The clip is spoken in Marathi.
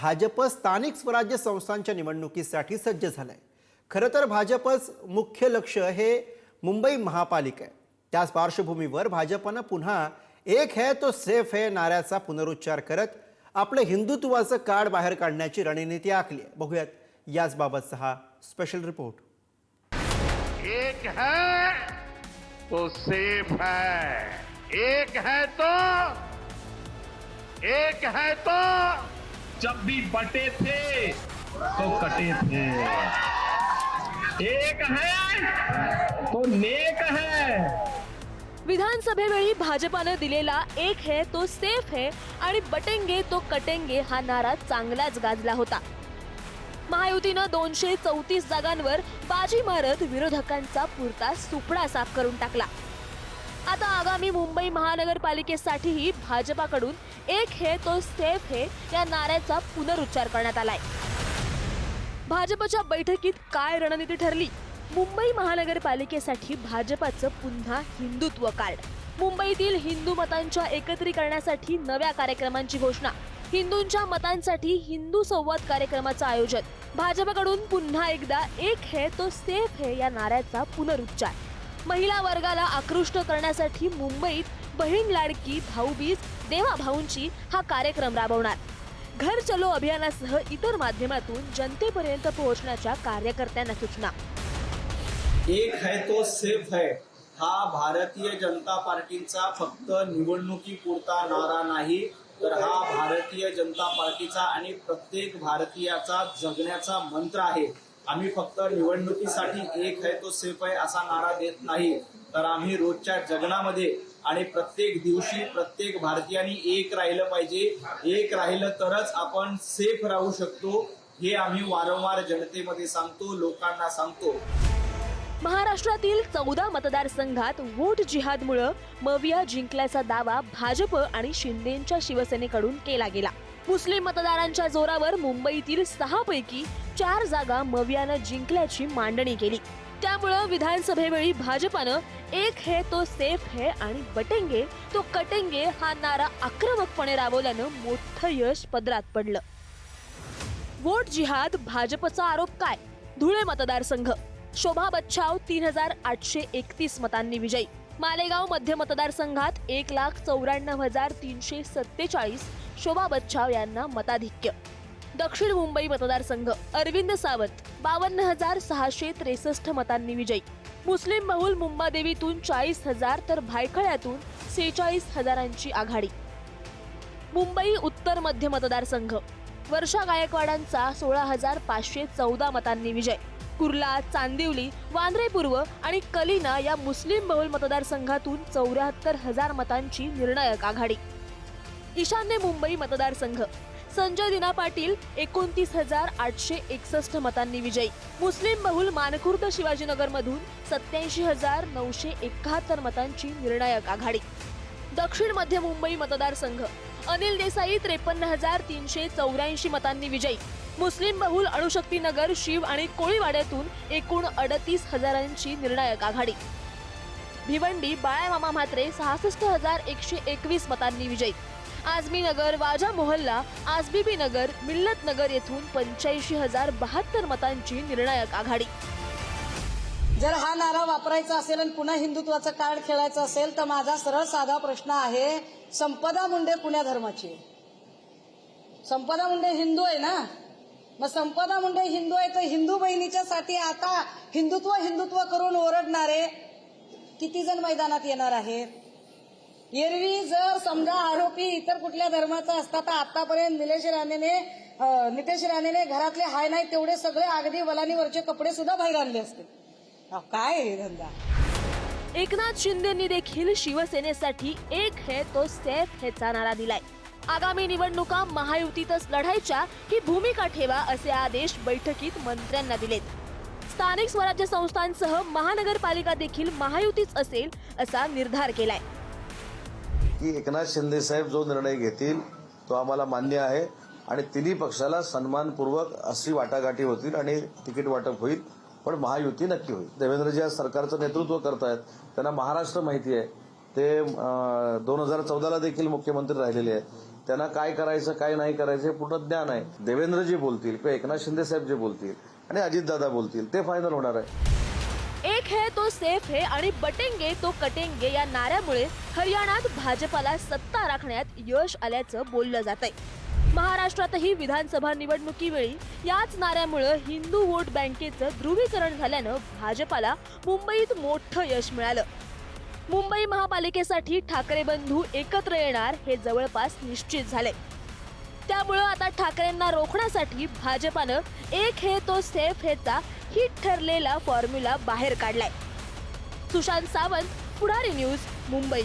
भाजप स्थानिक स्वराज्य संस्थांच्या निवडणुकीसाठी सज्ज झालंय. खरं तर भाजपच मुख्य लक्ष हे मुंबई महापालिका आहे. त्याच पार्श्वभूमीवर भाजपनं पुन्हा एक है तो सेफ है नाऱ्याचा पुनरुच्चार करत आपलं हिंदुत्वाचं कार्ड बाहेर काढण्याची रणनीती आखली आहे. बघूयात याचबाबतचा हा स्पेशल रिपोर्ट एक है तो सेफ है एक है तो एक है तो जब भी बटे थे तो कटे थे। एक है तो नेक है। विधानसभेवेळी भाजपानं दिलेला एक है तो सेफ है आणि बटेंगे तो कटेंगे हा नारा चांगलाच गाजला होता. महायुतीनं दोनशे चौतीस जागांवर बाजी मारत विरोधकांचा पुरता सुपडा साफ करून टाकला. आता आगामी मुंबई महानगरपालिकेसाठीही भाजपाकडून एक है तो सेफ है या नाऱ्याचा पुनरुच्चार करण्यात आलाय. भाजपच्या बैठकीत काय रणनीती ठरली? मुंबई महानगरपालिकेसाठी भाजपाचं पुन्हा हिंदुत्व कार्ड. मुंबईतील हिंदू मतांच्या एकत्रीकरणासाठी नव्या कार्यक्रमांची घोषणा. हिंदूंच्या मतांसाठी हिंदू संवाद कार्यक्रमाचं आयोजन. भाजपकडून पुन्हा एकदा एक है तो सेफ है या नाऱ्याचा पुनरुच्चार. महिला वर्गाला आकृष्ट करण्यासाठी मुंबईत बहीण लाडकी भाऊबीज देवा भाऊंची हा कार्यक्रम राबवणार. घर चलो अभियानासह इतर माध्यमातून जनतेपर्यंत पोहोचण्याच्या कार्यकर्त्यांना सूचना. एक है तो सेफ है. हा भारतीय जनता पार्टीचा फक्त निवडणुकीपुरता नारा नाही तर हा भारतीय जनता पार्टीचा आणि प्रत्येक भारतीयाचा जगण्याचा मंत्र आहे. आम्ही फक्त निवडणुकीसाठी एक है तो सेफ आहे असा नारा देत नाही. तर आम्ही रोजच्या जगण्यामध्ये आणि प्रत्येक दिवशी प्रत्येक भारतीयांनी एक राहिलं पाहिजे. एक राहिलं तरच आपण सेफ राहू शकतो हे आम्ही वारंवार जनतेमध्ये सांगतो लोकांना सांगतो. महाराष्ट्रातील चौदा मतदारसंघात वोट जिहादमुळं मविया जिंकल्याचा दावा भाजप आणि शिंदेच्या शिवसेनेकडून केला गेला. मुस्लिम मतदारांच्या जोरावर मुंबईतील सहा पैकी चार जागा मवियानं जिंकल्याची मांडणी केली. त्यामुळं विधानसभेवेळी भाजपानं एक है तो सेफ है आणि बटेंगे तो कटेंगे हा नारा आक्रमकपणे राबवल्यानं मोठं यश पदरात पडलं. वोट जिहाद भाजपचा आरोप काय? धुळे मतदारसंघ. शोभा बच्छाव तीन हजार आठशे एकतीस मतांनी विजयी. मालेगाव मध्य मतदारसंघात एक लाख चौऱ्याण्णव हजार तीनशे सत्तेचाळीस शोभा बच्छाव यांना मताधिक्य. दक्षिण मुंबई मतदारसंघ अरविंद सावंत बावन्न हजार सहाशे त्रेसष्ट मतांनी विजयी. मुस्लिम बहुल मुंबादेवीतून चाळीस हजार तर भायखळ्यातून सेहेचाळीस हजारांची आघाडी. मुंबई उत्तर मध्य मतदारसंघ वर्षा गायकवाडांचा सोळा हजार पाचशे चौदा मतांनी विजय. कुर्ला चांदिवली वांद्रे पूर्व आणि कलिना या मुस्लिम बहुल मतदारसंघातून चौऱ्याहत्तर हजार मतांची निर्णायक आघाडी. ईशान्य मुंबई मतदारसंघ. संजय दिना पाटील एकोणतीस हजार आठशे एकसष्ट मतांनी विजयी. मुस्लिम बहुल मानखुर्द शिवाजीनगरमधून सत्याऐंशी हजार नऊशे एकाहत्तर मतांची निर्णायक आघाडी. दक्षिण मध्य मुंबई मतदारसंघ. अनिल देसाई त्रेपन्न हजार तीनशे चौऱ्याऐंशी मतांनी विजयी. मुस्लिम बहुल अणुशक्तीनगर शिव आणि कोळीवाड्यातून एकूण अडतीस हजारांची निर्णायक आघाडी. भिवंडी बाळामामा म्हात्रे सहासष्ट हजार एकशे एकवीस मतांनी विजयी. आजमी नगर वाजा मोहल्ला आजबीबी नगर मिल्लत नगर येथून पंच्याऐंशी हजार बहात्तर मतांची निर्णायक आघाडी. जर हा नारा वापरायचा असेल आणि पुन्हा हिंदुत्वाचं कार्ड खेळायचं असेल तर माझा सरळ साधा प्रश्न आहे संपदा मुंडे कुण्या धर्माची. संपदा मुंडे हिंदू आहे ना? मग संपदा मुंडे हिंदू आहे तर हिंदू बहिणीच्या साठी आता हिंदुत्व हिंदुत्व करून ओरडणारे किती जण मैदानात येणार आहेत? एरवी जर समजा आरोपी इतर कुठल्या धर्माचा असता तर आतापर्यंत निलेश राणेने नितेश राणेने घरातले हाय नाही तेवढे सगळे अगदी वलानीवरचे कपडे सुद्धा बाहेर आणले असते. काय हे धंदा? एकनाथ शिंदेंनी देखील शिवसेनेसाठी एक हे तो सेफ हेचा नारा दिलाय. आगामी निवडणुका महायुतीतच लढायच्या ही भूमिका ठेवा असे आदेश बैठकीत मंत्र्यांना दिलेत. स्थानिक स्वराज्य संस्थांसह महानगरपालिका देखील महायुतीच असेल असा निर्धार केलाय. की एकनाथ शिंदे साहेब जो निर्णय घेतील तो आम्हाला मान्य आहे आणि तिन्ही पक्षाला सन्मानपूर्वक अशी वाटाघाटी होतील आणि तिकीट वाटप होईल पण महायुती नक्की होईल. देवेंद्रजी आज सरकारचं नेतृत्व करतायत. त्यांना महाराष्ट्र माहिती आहे. ते दोन हजार चौदाला देखील मुख्यमंत्री राहिलेले आहेत. त्यांना काय करायचं काय नाही करायचं हे पूर्ण ज्ञान आहे. देवेंद्रजी बोलतील किंवा एकनाथ शिंदे साहेब जे बोलतील आणि अजितदादा बोलतील ते फायनल होणार आहे. एक है तो सेफ है आणि बटेंगे तो कटेंगे या नाऱ्यामुळे हरियाणात भाजपाला सत्ता राखण्यात यश आल्याचं बोललं जात आहे महाराष्ट्रातही विधानसभा निवडणुकीवेळी याच नाऱ्यामुळं हिंदू वोट बँकेचं ध्रुवीकरण झाल्यानं भाजपाला मुंबईत मोठं यश मिळालं. मुंबई महापालिकेसाठी ठाकरे बंधू एकत्र येणार हे जवळपास निश्चित झाले त्यामुळं आता ठाकरेंना रोखण्यासाठी भाजपानं एक हे तो सेफ हेचा हिट ठरलेला फॉर्म्युला बाहेर काढलाय. सुशांत सावंत पुढारी न्यूज मुंबई.